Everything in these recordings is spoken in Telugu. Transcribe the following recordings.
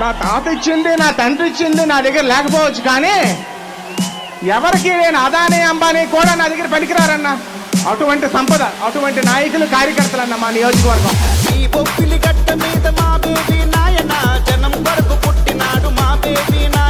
నా తాత ఇచ్చింది నా తండ్రి ఇచ్చింది నా దగ్గర లేకపోవచ్చు కానీ ఎవరికి నేను అదాని అంబానీ కూడా నా దగ్గర పనికిరారన్న. అటువంటి సంపద అటువంటి నాయకులు కార్యకర్తలన్న మా నియోజకవర్గం. ఈ బొబ్బిలి మీద మా బేబీ నాయన జనం వరకు పుట్టినాడు మా బేబీ నా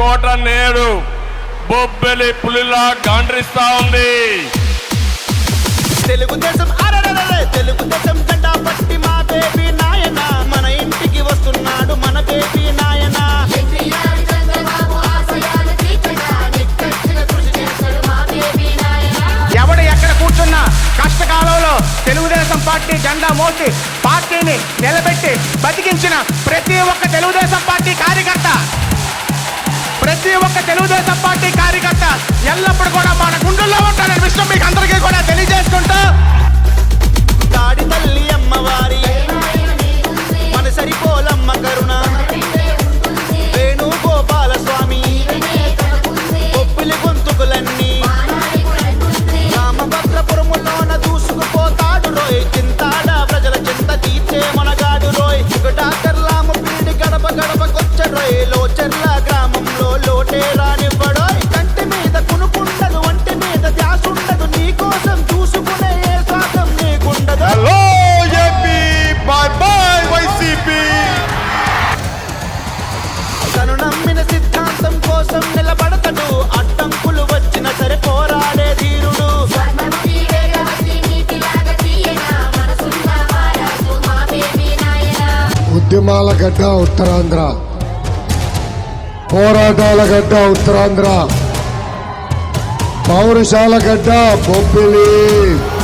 కోట నేడు బొబ్బలి పులిలా గాండ్రిస్తా ఉంది. తెలుగుదేశం అరడలే తెలుగుదేశం జెండా పట్టి మా బేబీ నాయన మన ఇంటికి వస్తున్నాడు మన బేబీ నాయన. ఎవడు ఎక్కడ కూర్చున్నా కష్టకాలంలో తెలుగుదేశం పార్టీ జెండా మోసి పార్టీని నిలబెట్టి బతికించిన ప్రతి ఒక్క తెలుగుదేశం పార్టీ కార్యకర్త ప్రతి ఒక్క తెలుగుదేశం పార్టీ కార్యకర్త ఎల్లప్పుడు కూడా ఉద్యమాల గడ్డ ఉత్తరాంధ్ర. పోరాటాల గడ్డ ఉత్తరాంధ్ర. పౌరుషాల గడ్డ బొబ్బిలి.